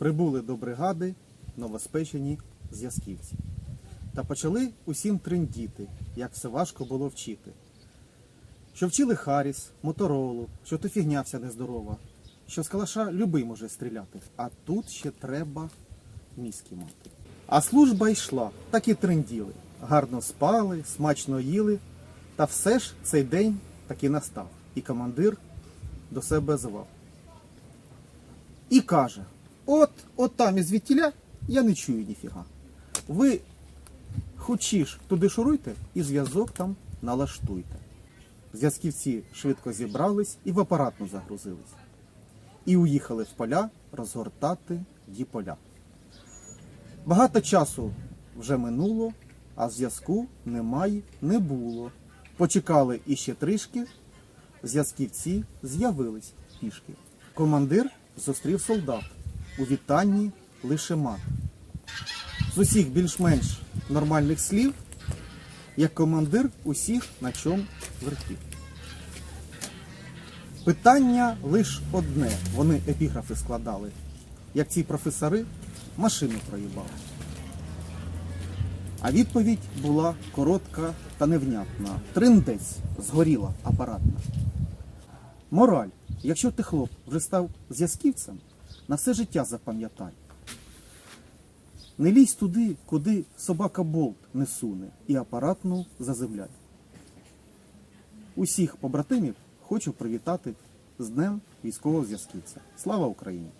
Прибули до бригади новоспечені зв'язківці. Та почали усім триндіти, як все важко було вчити. Що вчили Харіс, Моторолу, що то фігня вся нездорова, що з калаша любий може стріляти, а тут ще треба мізки мати. А служба йшла, так і тренділи. Гарно спали, смачно їли. Та все ж цей день таки настав. І командир до себе звав. І каже: от, от там із звідтіля я не чую ніфіга. Ви хочеш туди шуруйте і зв'язок там налаштуйте. Зв'язківці швидко зібрались і в апаратну загрузились. І уїхали в поля розгортати діполя. Багато часу вже минуло, а зв'язку немає, не було. Почекали іще трішки, зв'язківці з'явились пішки. Командир зустрів солдат. У вітанні лише мат. З усіх більш-менш нормальних слів, як командир усіх на чому вертів. Питання лише одне. Вони епіграфи складали. Як ці професори машину проїбали. А відповідь була коротка та невнятна. Триндець згоріла апаратна. Мораль. Якщо ти хлоп вже став зв'язківцем, на все життя запам'ятай. Не лізь туди, куди собака болт не суне, і апаратну заземляй. Усіх побратимів хочу привітати з Днем військового зв'язківця. Слава Україні!